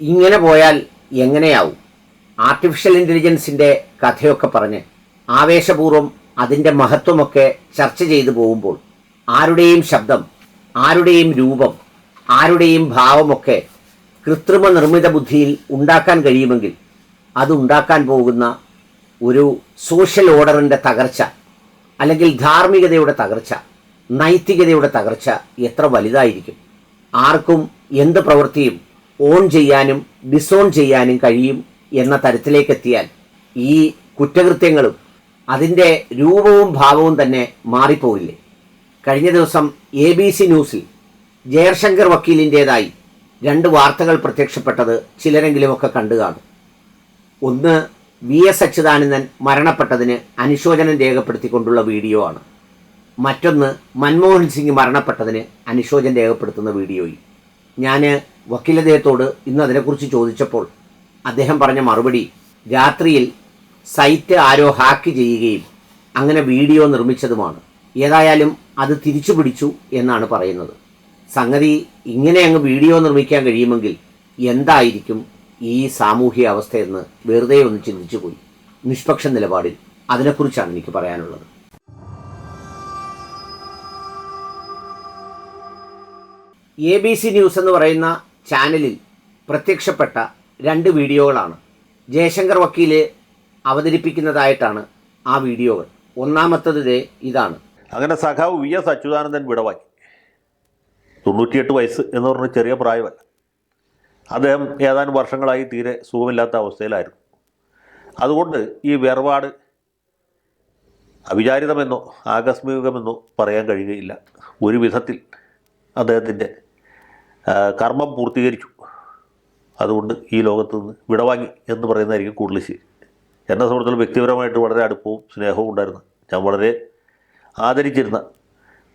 ഇങ്ങനെ പോയാൽ എങ്ങനെയാവും? ആർട്ടിഫിഷ്യൽ ഇന്റലിജൻസിന്റെ കഥയൊക്കെ പറഞ്ഞ് ആവേശപൂർവം അതിന്റെ മഹത്വമൊക്കെ ചർച്ച ചെയ്തു പോകുമ്പോൾ ആരുടെയും ശബ്ദം ആരുടെയും രൂപം ആരുടെയും ഭാവമൊക്കെ കൃത്രിമ നിർമ്മിത ബുദ്ധിയിൽ ഉണ്ടാക്കാൻ കഴിയുമെങ്കിൽ അതുണ്ടാക്കാൻ പോകുന്ന ഒരു സോഷ്യൽ ഓർഡറിന്റെ തകർച്ച അല്ലെങ്കിൽ ധാർമ്മികതയുടെ തകർച്ച നൈതികതയുടെ തകർച്ച എത്ര വലുതായിരിക്കും? ആർക്കും എന്ത് പ്രവൃത്തിയും ഓൺ ചെയ്യാനും ഡിസോൺ ചെയ്യാനും കഴിയും എന്ന തരത്തിലേക്കെത്തിയാൽ ഈ കുറ്റകൃത്യങ്ങളും അതിന്റെ രൂപവും ഭാവവും തന്നെ മാറിപ്പോവില്ലേ? കഴിഞ്ഞ ദിവസം എ ബി സി ന്യൂസിൽ ജയശങ്കർ വക്കീലിന്റേതായി രണ്ട് വാർത്തകൾ പ്രത്യക്ഷപ്പെട്ടത് ചിലരെങ്കിലുമൊക്കെ കണ്ടു കാണും. ഒന്ന് വി എസ് അച്യുതാനന്ദൻ മരണപ്പെട്ടതിന് അനുശോചനം രേഖപ്പെടുത്തിക്കൊണ്ടുള്ള വീഡിയോ ആണ്. മറ്റൊന്ന് മൻമോഹൻ സിംഗ് മരണപ്പെട്ടതിന് അനുശോചനം രേഖപ്പെടുത്തുന്ന വീഡിയോയും. ഞാൻ വക്കീലദ്ദേഹത്തോട് ഇന്ന് അതിനെക്കുറിച്ച് ചോദിച്ചപ്പോൾ അദ്ദേഹം പറഞ്ഞ മറുപടി രാത്രിയിൽ സൈറ്റ് ആരോ ഹാക്ക് ചെയ്യുകയും അങ്ങനെ വീഡിയോ നിർമ്മിച്ചതുമാണ്. ഏതായാലും അത് തിരിച്ചു പിടിച്ചു എന്നാണ് പറയുന്നത്. സംഗതി ഇങ്ങനെ അങ്ങ് വീഡിയോ നിർമ്മിക്കാൻ കഴിയുമെങ്കിൽ എന്തായിരിക്കും ഈ സാമൂഹ്യ അവസ്ഥയെന്ന് വെറുതെ ഒന്ന് ചിന്തിച്ചു പോയി. നിഷ്പക്ഷ നിലപാടിൽ അതിനെക്കുറിച്ചാണ് എനിക്ക് പറയാനുള്ളത്. എ ബി സി ന്യൂസ് എന്ന് പറയുന്ന ചാനലിൽ പ്രത്യക്ഷപ്പെട്ട രണ്ട് വീഡിയോകളാണ്. ജയശങ്കർ വക്കീൽ അവതരിപ്പിക്കുന്നതായിട്ടാണ് ആ വീഡിയോകൾ. ഒന്നാമത്തത് ഇതാണ്. അങ്ങനെ സഖാവ് വി എസ് അച്യുതാനന്ദൻ വിടവാങ്ങി. തൊണ്ണൂറ്റിയെട്ട് വയസ്സ് എന്ന് പറഞ്ഞ ചെറിയ പ്രായമല്ല. അദ്ദേഹം ഏതാനും വർഷങ്ങളായി തീരെ സുഖമില്ലാത്ത അവസ്ഥയിലായിരുന്നു. അതുകൊണ്ട് ഈ വേർപാട് അവിചാരിതമെന്നോ ആകസ്മികമെന്നോ പറയാൻ കഴിയുകയില്ല. ഒരു വിധത്തിൽ അദ്ദേഹത്തിന്റെ കർമ്മം പൂർത്തീകരിച്ചു. അതുകൊണ്ട് ഈ ലോകത്ത് നിന്ന് വിടവാങ്ങി എന്ന് പറയുന്നതായിരിക്കും കൂടുതൽ ശരി. എന്നെ സംബന്ധിച്ചിടത്തോളം വ്യക്തിപരമായിട്ട് വളരെ അടുപ്പവും സ്നേഹവും ഉണ്ടായിരുന്നു ഞാൻ വളരെ ആദരിച്ചിരുന്ന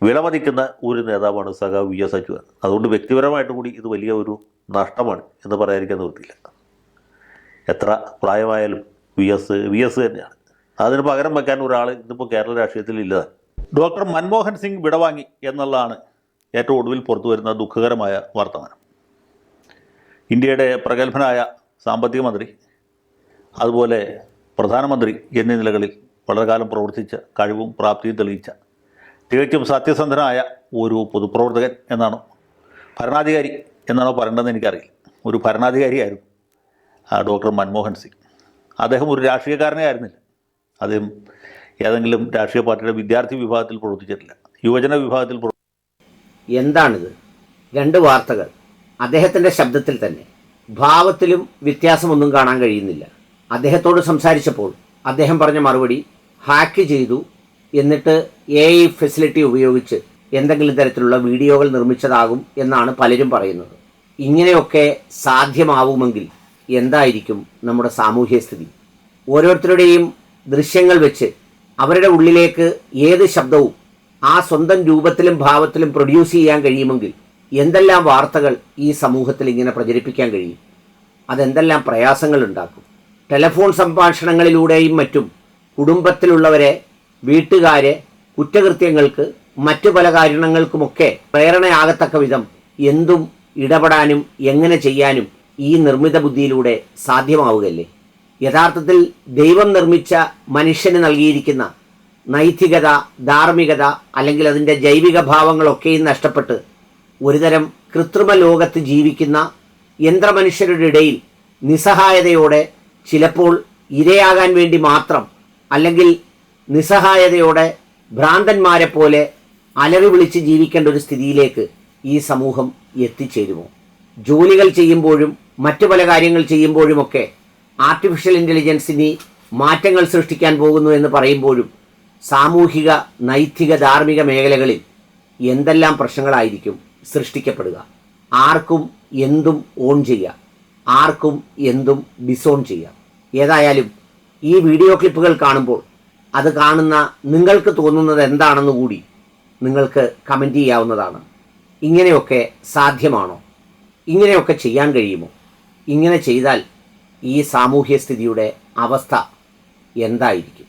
വിലമതിക്കുന്ന ഒരു നേതാവാണ് സഖാവ് വി എസ് അച്യുതൻ അതുകൊണ്ട് വ്യക്തിപരമായിട്ട് കൂടി ഇത് വലിയ ഒരു നഷ്ടമാണ് എന്ന് പറയാതിരിക്കാൻ നിവൃത്തിയില്ല. എത്ര പ്രായമായാലും വി എസ് വി എസ് തന്നെയാണ്. അതിന് പകരം വെക്കാൻ ഒരാൾ ഇന്നിപ്പോൾ കേരള രാഷ്ട്രീയത്തിൽ ഇല്ലതാണ് ഡോക്ടർ മൻമോഹൻ സിംഗ് വിടവാങ്ങി എന്നുള്ളതാണ് ഏറ്റവും ഒടുവിൽ പുറത്തു വരുന്ന ദുഃഖകരമായ വർത്തമാനം. ഇന്ത്യയുടെ പ്രഗത്ഭനായ സാമ്പത്തിക മന്ത്രി അതുപോലെ പ്രധാനമന്ത്രി എന്നീ നിലകളിൽ വളരെ കാലം പ്രവർത്തിച്ച കഴിവും പ്രാപ്തിയും തെളിയിച്ച തികച്ചും സത്യസന്ധനായ ഒരു പൊതുപ്രവർത്തകൻ എന്നാണോ ഭരണാധികാരി എന്നാണോ പറയേണ്ടതെന്ന് എനിക്കറിയില്ല. ഒരു ഭരണാധികാരിയായിരുന്നു ഡോക്ടർ മൻമോഹൻ സിംഗ്. അദ്ദേഹം ഒരു രാഷ്ട്രീയക്കാരനെ ആയിരുന്നില്ല. അദ്ദേഹം ഏതെങ്കിലും രാഷ്ട്രീയ പാർട്ടിയുടെ വിദ്യാർത്ഥി വിഭാഗത്തിൽ പ്രവർത്തിച്ചിട്ടില്ല. യുവജന വിഭാഗത്തിൽ എന്താണിത്? രണ്ട് വാർത്തകൾ. അദ്ദേഹത്തിന്റെ ശബ്ദത്തിൽ തന്നെ. ഭാവത്തിലും വ്യത്യാസമൊന്നും കാണാൻ കഴിയുന്നില്ല. അദ്ദേഹത്തോട് സംസാരിച്ചപ്പോൾ അദ്ദേഹം പറഞ്ഞ മറുപടി ഹാക്ക് ചെയ്തു എന്നിട്ട് എ ഐ ഫെസിലിറ്റി ഉപയോഗിച്ച് എന്തെങ്കിലും തരത്തിലുള്ള വീഡിയോകൾ നിർമ്മിച്ചതാകും എന്നാണ് പലരും പറയുന്നത്. ഇങ്ങനെയൊക്കെ സാധ്യമാവുമെങ്കിൽ എന്തായിരിക്കും നമ്മുടെ സാമൂഹ്യ സ്ഥിതി? ഓരോരുത്തരുടെയും ദൃശ്യങ്ങൾ വെച്ച് അവരുടെ ഉള്ളിലേക്ക് ഏത് ശബ്ദവും ആ സ്വന്തം രൂപത്തിലും ഭാവത്തിലും പ്രൊഡ്യൂസ് ചെയ്യാൻ കഴിയുമെങ്കിൽ എന്തെല്ലാം വാർത്തകൾ ഈ സമൂഹത്തിൽ ഇങ്ങനെ പ്രചരിപ്പിക്കാൻ കഴിയും? അതെന്തെല്ലാം പ്രയാസങ്ങൾ ഉണ്ടാക്കും? ടെലഫോൺ സംഭാഷണങ്ങളിലൂടെയും മറ്റും കുടുംബത്തിലുള്ളവരെ വീട്ടുകാരെ കുറ്റകൃത്യങ്ങൾക്ക് മറ്റു പല കാരണങ്ങൾക്കുമൊക്കെ പ്രേരണയാകത്തക്ക വിധം എന്തും ഇടപെടാനും എങ്ങനെ ചെയ്യാനും ഈ നിർമ്മിത ബുദ്ധിയിലൂടെ സാധ്യമാവുകയല്ലേ? യഥാർത്ഥത്തിൽ ദൈവം നിർമ്മിച്ച മനുഷ്യന് നൽകിയിരിക്കുന്ന നൈതികത ധാർമ്മികത അല്ലെങ്കിൽ അതിന്റെ ജൈവിക ഭാവങ്ങളൊക്കെയും നഷ്ടപ്പെട്ട് ഒരുതരം കൃത്രിമ ലോകത്ത് ജീവിക്കുന്ന യന്ത്രമനുഷ്യരുടെ ഇടയിൽ നിസ്സഹായതയോടെ ചിലപ്പോൾ ഇരയാകാൻ വേണ്ടി മാത്രം അല്ലെങ്കിൽ നിസ്സഹായതയോടെ ഭ്രാന്തന്മാരെ പോലെ അലറി വിളിച്ച് ജീവിക്കേണ്ട ഒരു സ്ഥിതിയിലേക്ക് ഈ സമൂഹം എത്തിച്ചേരുമോ? ജോലികൾ ചെയ്യുമ്പോഴും മറ്റു പല കാര്യങ്ങൾ ചെയ്യുമ്പോഴുമൊക്കെ ആർട്ടിഫിഷ്യൽ ഇന്റലിജൻസിന് മാറ്റങ്ങൾ സൃഷ്ടിക്കാൻ പോകുന്നു എന്ന് പറയുമ്പോഴും സാമൂഹിക നൈതിക ധാർമ്മിക മേഖലകളിൽ എന്തെല്ലാം പ്രശ്നങ്ങളായിരിക്കും സൃഷ്ടിക്കപ്പെടുക? ആർക്കും എന്തും ഓൺ ചെയ്യാം ആർക്കും എന്തും ഡിസോൺ ചെയ്യാം ഏതായാലും ഈ വീഡിയോ ക്ലിപ്പുകൾ കാണുമ്പോൾ അത് കാണുന്ന നിങ്ങൾക്ക് തോന്നുന്നത് എന്താണെന്ന് കൂടി നിങ്ങൾക്ക് കമന്റ് ചെയ്യാവുന്നതാണ്. ഇങ്ങനെയൊക്കെ സാധ്യമാണോ? ഇങ്ങനെയൊക്കെ ചെയ്യാൻ കഴിയുമോ? ഇങ്ങനെ ചെയ്താൽ ഈ സാമൂഹ്യ സ്ഥിതിയുടെ അവസ്ഥ എന്തായിരിക്കും?